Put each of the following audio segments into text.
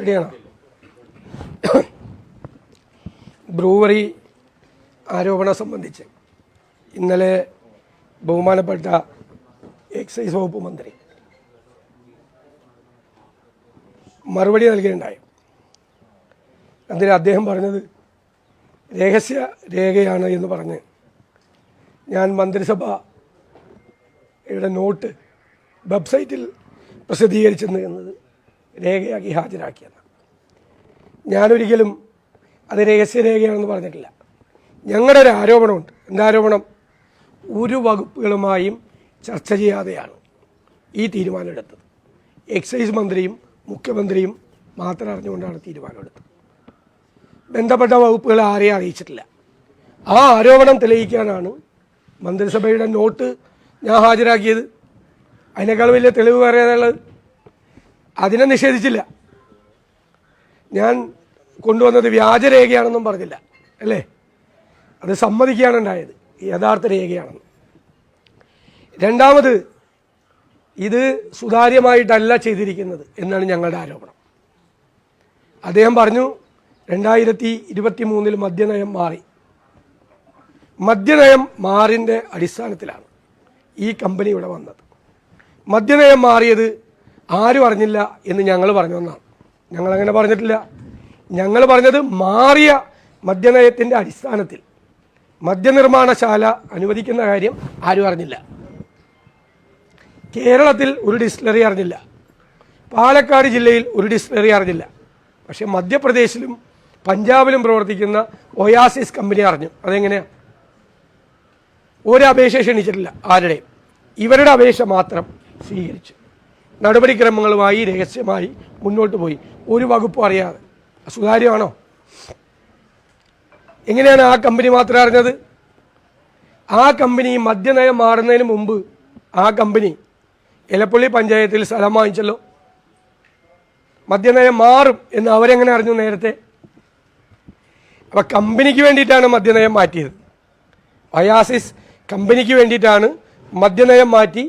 റെഡിയാണോ. ബ്രൂവറി ആരോപണം സംബന്ധിച്ച് ഇന്നലെ ബഹുമാനപ്പെട്ട എക്സൈസ് വകുപ്പ് മന്ത്രി മറുപടി നൽകുകയുണ്ടായി അതിൽ അദ്ദേഹം പറഞ്ഞത് രഹസ്യ രേഖയാണ് എന്ന് പറഞ്ഞ് ഞാൻ മന്ത്രിസഭയുടെ നോട്ട് വെബ്സൈറ്റിൽ പ്രസിദ്ധീകരിച്ചെന്ന് എന്നത് രേഖയാക്കി ഹാജരാക്കിയത്. ഞാനൊരിക്കലും അത് രഹസ്യരേഖയാണെന്ന് പറഞ്ഞിട്ടില്ല. ഞങ്ങളുടെ ഒരു ആരോപണമുണ്ട്. എന്താരോപണം? ഒരു വകുപ്പുകളുമായും ചർച്ച ചെയ്യാതെയാണ് ഈ തീരുമാനമെടുത്തത്. എക്സൈസ് മന്ത്രിയും മുഖ്യമന്ത്രിയും മാത്രം അറിഞ്ഞുകൊണ്ടാണ് തീരുമാനമെടുത്തത്. ബന്ധപ്പെട്ട വകുപ്പുകൾ ആരെയും അറിയിച്ചിട്ടില്ല. ആ ആരോപണം തെളിയിക്കാനാണ് മന്ത്രിസഭയുടെ നോട്ട് ഞാൻ ഹാജരാക്കിയത്. അതിനേക്കാൾ വലിയ തെളിവ് പറയാനുള്ളത് അതിനെ നിഷേധിച്ചില്ല. ഞാൻ കൊണ്ടുവന്നത് വ്യാജരേഖയാണെന്നും പറഞ്ഞില്ല അല്ലേ? അത് സമ്മതിക്കുകയാണ് ഉണ്ടായത് യഥാർത്ഥ രേഖയാണെന്ന്. രണ്ടാമത് ഇത് സുതാര്യമായിട്ടല്ല ചെയ്തിരിക്കുന്നത് എന്നാണ് ഞങ്ങളുടെ ആരോപണം. അദ്ദേഹം പറഞ്ഞു രണ്ടായിരത്തി ഇരുപത്തി മൂന്നിൽ മദ്യനയം മാറി. മദ്യനയം മാറിന്റെ അടിസ്ഥാനത്തിലാണ് ഈ കമ്പനി ഇവിടെ വന്നത്. മദ്യനയം മാറിയത് ആരും അറിഞ്ഞില്ല എന്ന് ഞങ്ങൾ പറഞ്ഞു ഒന്നാണ് ഞങ്ങൾ അങ്ങനെ പറഞ്ഞിട്ടില്ല. ഞങ്ങൾ പറഞ്ഞത് മാറിയ മദ്യനയത്തിന്റെ അടിസ്ഥാനത്തിൽ. മദ്യനിർമ്മാണശാല അനുവദിക്കുന്ന കാര്യം ആരും അറിഞ്ഞില്ല. കേരളത്തിൽ ഒരു ഡിസ്റ്റിലറി അറിഞ്ഞില്ല. പാലക്കാട് ജില്ലയിൽ ഒരു ഡിസ്റ്റിലറി അറിഞ്ഞില്ല. പക്ഷേ മധ്യപ്രദേശിലും പഞ്ചാബിലും പ്രവർത്തിക്കുന്ന ഒയാസിസ് കമ്പനി അറിഞ്ഞു. അതെങ്ങനെയാണ് ഒരു അപേക്ഷ ക്ഷണിച്ചിട്ടില്ല ആരുടെയും. ഇവരുടെ അപേക്ഷ മാത്രം സ്വീകരിച്ചു. നടപടിക്രമങ്ങളുമായി രഹസ്യമായി മുന്നോട്ട് പോയി. ഒരു വകുപ്പും അറിയാതെ. സുതാര്യമാണോ? എങ്ങനെയാണ് ആ കമ്പനി മാത്രം അറിഞ്ഞത്? ആ കമ്പനി മദ്യനയം മാറുന്നതിന് മുമ്പ് ആ കമ്പനി എലപ്പള്ളി പഞ്ചായത്തിൽ സ്ഥലം വാങ്ങിച്ചല്ലോ. മദ്യനയം മാറും എന്ന് അവരെങ്ങനെ അറിഞ്ഞു നേരത്തെ? അപ്പം കമ്പനിക്ക് വേണ്ടിയിട്ടാണ് മദ്യനയം മാറ്റിയത്. വയാസിസ് കമ്പനിക്ക് വേണ്ടിയിട്ടാണ് മദ്യനയം മാറ്റി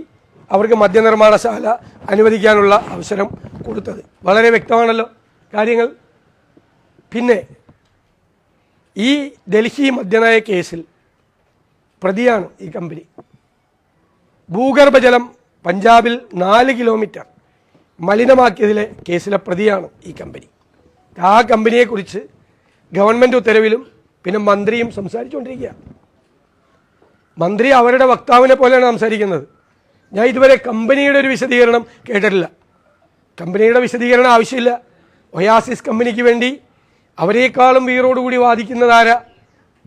അവർക്ക് മദ്യനിർമ്മാണശാല അനുവദിക്കാനുള്ള അവസരം കൊടുത്തത്. വളരെ വ്യക്തമാണല്ലോ കാര്യങ്ങൾ. പിന്നെ ഈ ഡൽഹി മദ്യനയ കേസിൽ പ്രതിയാണ് ഈ കമ്പനി. ഭൂഗർഭജലം പഞ്ചാബിൽ നാല് കിലോമീറ്റർ മലിനമാക്കിയതിലെ കേസിലെ പ്രതിയാണ് ഈ കമ്പനി. ആ കമ്പനിയെക്കുറിച്ച് ഗവൺമെന്റ് ഉത്തരവിലും പിന്നെ മന്ത്രിയും സംസാരിച്ചുകൊണ്ടിരിക്കുക മന്ത്രി അവരുടെ വക്താവിനെ പോലെയാണ് സംസാരിക്കുന്നത്. ഞാൻ ഇതുവരെ കമ്പനിയുടെ ഒരു വിശദീകരണം കേട്ടിട്ടില്ല. കമ്പനിയുടെ വിശദീകരണം ആവശ്യമില്ല. ഒയാസിസ് കമ്പനിക്ക് വേണ്ടി അവരെക്കാളും വീറോടുകൂടി വാദിക്കുന്നതാര?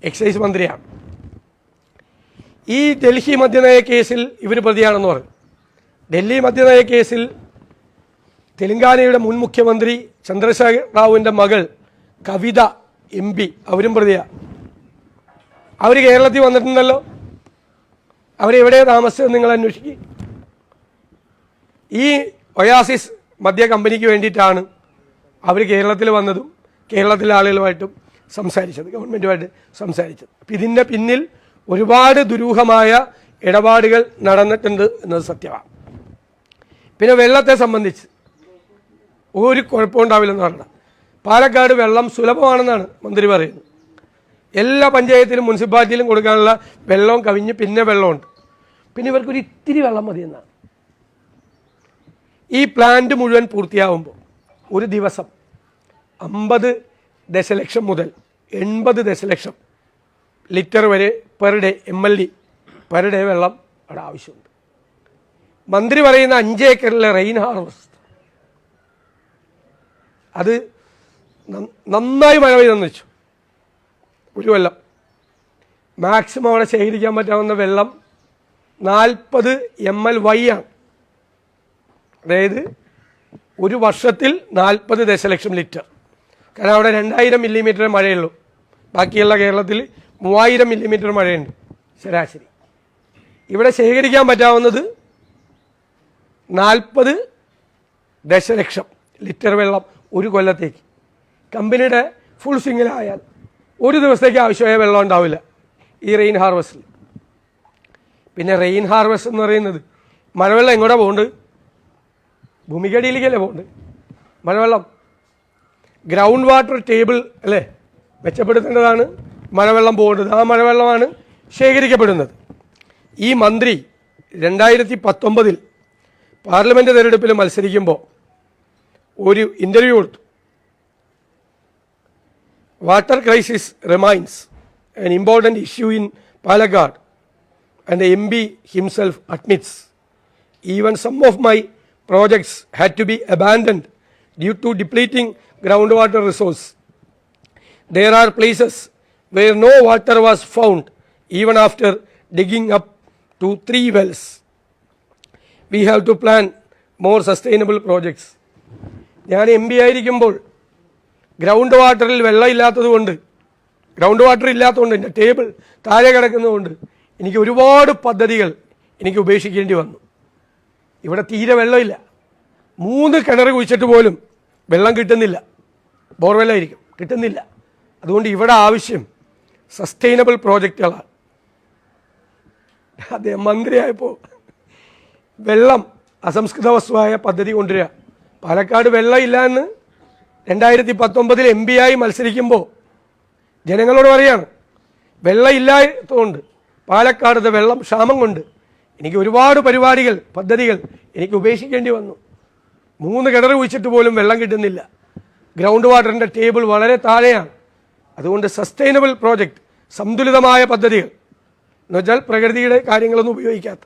എക്സൈസ് മന്ത്രിയാണ്. ഈ ഡൽഹി മദ്യനയ കേസിൽ ഇവർ പ്രതിയാണെന്ന് പറഞ്ഞു. ഡൽഹി മദ്യനയ കേസിൽ തെലങ്കാനയുടെ മുൻ മുഖ്യമന്ത്രി ചന്ദ്രശേഖർ റാവുവിന്റെ മകൾ കവിത എം പി അവരും പ്രതിയാണ് അവർ കേരളത്തിൽ വന്നിട്ടുണ്ടല്ലോ. അവരെവിടെയാണ് താമസിച്ചത് നിങ്ങൾ അന്വേഷിക്കുക ഈ ഒയാസിസ് മദ്യ കമ്പനിക്ക് വേണ്ടിയിട്ടാണ് അവർ കേരളത്തിൽ വന്നതും കേരളത്തിലെ ആളുകളുമായിട്ടും സംസാരിച്ചത് ഗവൺമെന്റുമായിട്ട് സംസാരിച്ചത്. അപ്പം ഇതിന്റെ പിന്നിൽ ഒരുപാട് ദുരൂഹമായ ഇടപാടുകൾ നടന്നിട്ടുണ്ട് എന്നത് സത്യമാണ്. പിന്നെ വെള്ളത്തെ സംബന്ധിച്ച് ഒരു കുഴപ്പമുണ്ടാവില്ലെന്ന് പറഞ്ഞാൽ പാലക്കാട് വെള്ളം സുലഭമാണെന്നാണ് മന്ത്രി പറയുന്നത്. എല്ലാ പഞ്ചായത്തിലും മുനിസിപ്പാലിറ്റിയിലും കൊടുക്കാനുള്ള വെള്ളവും കവിഞ്ഞ് പിന്നെ വെള്ളമുണ്ട്. പിന്നെ ഇവർക്കൊരു ഇത്തിരി വെള്ളം മതി എന്നാണ് ഈ പ്ലാന്റ് മുഴുവൻ പൂർത്തിയാവുമ്പോൾ ഒരു ദിവസം അമ്പത് ദശലക്ഷം മുതൽ എൺപത് ദശലക്ഷം ലിറ്റർ വരെ per day M L D per day വെള്ളം അവിടെ ആവശ്യമുണ്ട്. മന്ത്രി പറയുന്ന അഞ്ച് ഏക്കറിലെ റെയിൻ ഹാർവസ്റ്റ് അത് നന്നായി മഴ പെയ്തെന്ന് വെച്ചു. ഒരു വെള്ളം മാക്സിമം അവിടെ ശേഖരിക്കാൻ പറ്റാവുന്ന വെള്ളം നാൽപ്പത് എം എൽ വൈ ആണ്. അതായത് ഒരു വർഷത്തിൽ നാൽപ്പത് ദശലക്ഷം ലിറ്റർ. കാരണം അവിടെ രണ്ടായിരം മില്ലിമീറ്റർ മഴയുള്ളൂ. ബാക്കിയുള്ള കേരളത്തിൽ മൂവായിരം മില്ലിമീറ്റർ മഴയുണ്ട്. ശരാശരി. ഇവിടെ ശേഖരിക്കാൻ പറ്റാവുന്നത് നാൽപ്പത് ദശലക്ഷം ലിറ്റർ വെള്ളം ഒരു കൊല്ലത്തേക്ക്. കമ്പനിയുടെ ഫുൾ സിംഗിലായാൽ ഒരു ദിവസത്തേക്ക് ആവശ്യമായ വെള്ളം ഉണ്ടാവില്ല ഈ റെയിൻ ഹാർവസ്റ്റിൽ പിന്നെ റെയിൻ ഹാർവസ്റ്റ് എന്ന് പറയുന്നത് മഴവെള്ളം എങ്ങോട്ടാണ് പോകുന്നത് ഭൂമിക്കടിയിലേക്കല്ലേ പോകുന്നത് മഴവെള്ളം ഗ്രൗണ്ട് വാട്ടർ ടേബിൾ അല്ലേ? മെച്ചപ്പെടുത്തേണ്ടതാണ് മഴവെള്ളം പോകേണ്ടത്. ആ മഴവെള്ളമാണ് ശേഖരിക്കപ്പെടുന്നത്. ഈ മന്ത്രി രണ്ടായിരത്തി പത്തൊമ്പതിൽ പാർലമെന്റ് തെരഞ്ഞെടുപ്പിൽ മത്സരിക്കുമ്പോൾ ഒരു ഇന്റർവ്യൂ കൊടുത്തു. Water crisis remains an important issue in Palakkad and M B himself admits even some of my projects had to be abandoned due to depleting groundwater resource. There are places where no water was found even after digging up to three wells. We have to plan more sustainable projects. ഞാൻ M P ആയിരിക്കുമ്പോൾ ground വാട്ടറിൽ വെള്ളം ഇല്ലാത്തത് കൊണ്ട് ground water ഇല്ലാത്തതുകൊണ്ട് എന്റെ table താഴെ കിടക്കുന്നതുകൊണ്ട് എനിക്ക് ഒരുപാട് പദ്ധതികൾ എനിക്ക് ഉപേക്ഷിക്കേണ്ടി വന്നു ഇവിടെ തീരെ വെള്ളമില്ല. മൂന്ന് കിണർ കുഴിച്ചിട്ട് പോലും വെള്ളം കിട്ടുന്നില്ല. ബോർവെല്ലായിരിക്കും. കിട്ടുന്നില്ല. അതുകൊണ്ട് ഇവിടെ ആവശ്യം സസ്റ്റൈനബിൾ പ്രോജക്റ്റുകളാണ്. അദ്ദേഹം മന്ത്രിയായപ്പോൾ വെള്ളം അസംസ്കൃത വസ്തുവായ പദ്ധതി കൊണ്ടുവരിക. പാലക്കാട് വെള്ളമില്ല എന്ന് രണ്ടായിരത്തി പത്തൊമ്പതിൽ എം പി ആയി മത്സരിക്കുമ്പോൾ ജനങ്ങളോട് പറയാണ് വെള്ളമില്ലാത്തതുകൊണ്ട് പാലക്കാടത്തെ വെള്ളം ക്ഷാമം കൊണ്ട് എനിക്ക് ഒരുപാട് പരിപാടികൾ പദ്ധതികൾ എനിക്ക് ഉപേക്ഷിക്കേണ്ടി വന്നു. മൂന്ന് കിണർ കുഴിച്ചിട്ട് പോലും വെള്ളം കിട്ടുന്നില്ല. ഗ്രൗണ്ട് വാട്ടറിന്റെ ടേബിൾ വളരെ താഴെയാണ്. അതുകൊണ്ട് സസ്റ്റൈനബിൾ പ്രോജക്റ്റ് സന്തുലിതമായ പദ്ധതികൾ. എന്നുവെച്ചാൽ പ്രകൃതിയുടെ കാര്യങ്ങളൊന്നും ഉപയോഗിക്കാത്ത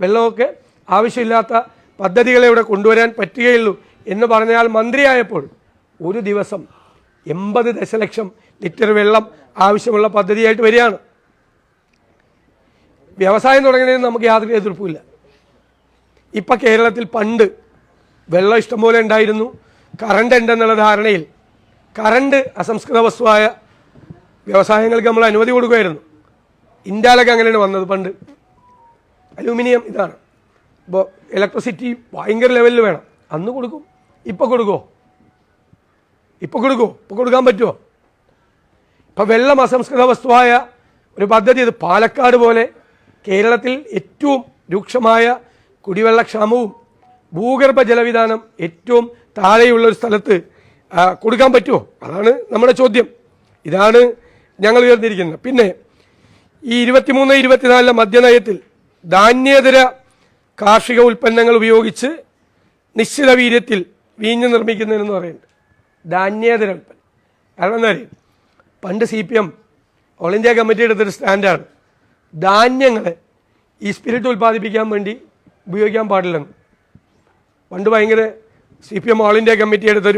വെള്ളമൊക്കെ ആവശ്യമില്ലാത്ത പദ്ധതികളെ ഇവിടെ കൊണ്ടുവരാൻ പറ്റുകയുള്ളൂ എന്ന് പറഞ്ഞാൽ മന്ത്രിയായപ്പോൾ ഒരു ദിവസം എൺപത് ദശലക്ഷം ലിറ്റർ വെള്ളം ആവശ്യമുള്ള പദ്ധതിയായിട്ട് വരികയാണ്. വ്യവസായം തുടങ്ങുന്നതിന് നമുക്ക് യാതൊരു എതിർപ്പുമില്ല. ഇപ്പം കേരളത്തിൽ പണ്ട് വെള്ളം ഇഷ്ടംപോലെ ഉണ്ടായിരുന്നു. കറണ്ട് ഉണ്ടെന്നുള്ള ധാരണയിൽ കറണ്ട് അസംസ്കൃത വസ്തുവായ വ്യവസായങ്ങൾക്ക് നമ്മൾ അനുമതി കൊടുക്കുമായിരുന്നു. ഇന്ത്യയിലൊക്കെ അങ്ങനെയാണ് വന്നത് പണ്ട്. അലൂമിനിയം ഇതാണ്. ഇപ്പോൾ ഇലക്ട്രിസിറ്റി ഭയങ്കര ലെവലിൽ വേണം. അന്ന് കൊടുക്കും. ഇപ്പോൾ കൊടുക്കുമോ ഇപ്പോൾ കൊടുക്കുമോ ഇപ്പോൾ കൊടുക്കാൻ പറ്റുമോ ഇപ്പം വെള്ളം അസംസ്കൃത വസ്തുവായ ഒരു പദ്ധതി ഇത് പാലക്കാട് പോലെ കേരളത്തിൽ ഏറ്റവും രൂക്ഷമായ കുടിവെള്ളക്ഷാമവും ഭൂഗർഭ ജലവിധാനം ഏറ്റവും താഴെയുള്ള ഒരു സ്ഥലത്ത് കൊടുക്കാൻ പറ്റുമോ? അതാണ് നമ്മുടെ ചോദ്യം. ഇതാണ് ഞങ്ങൾ ഉയർന്നിരിക്കുന്നത്. പിന്നെ ഈ ഇരുപത്തിമൂന്ന് ഇരുപത്തിനാലിലെ മദ്യനയത്തിൽ ധാന്യേതര കാർഷിക ഉൽപ്പന്നങ്ങൾ ഉപയോഗിച്ച് നിശ്ചിത വീര്യത്തിൽ വീഞ്ഞ് നിർമ്മിക്കുന്നതെന്ന് പറയുന്നത് ധാന്യേതര ഉൽപ്പന്നം. കാരണം എന്താ പണ്ട് C P M all India committee എടുത്തൊരു സ്റ്റാൻഡാണ്. ധാന്യങ്ങളെ ഈ സ്പിരിറ്റ് ഉൽപ്പാദിപ്പിക്കാൻ വേണ്ടി ഉപയോഗിക്കാൻ പാടില്ലെന്ന്. പണ്ട് ഭയങ്കര C P M all India committee എടുത്തൊരു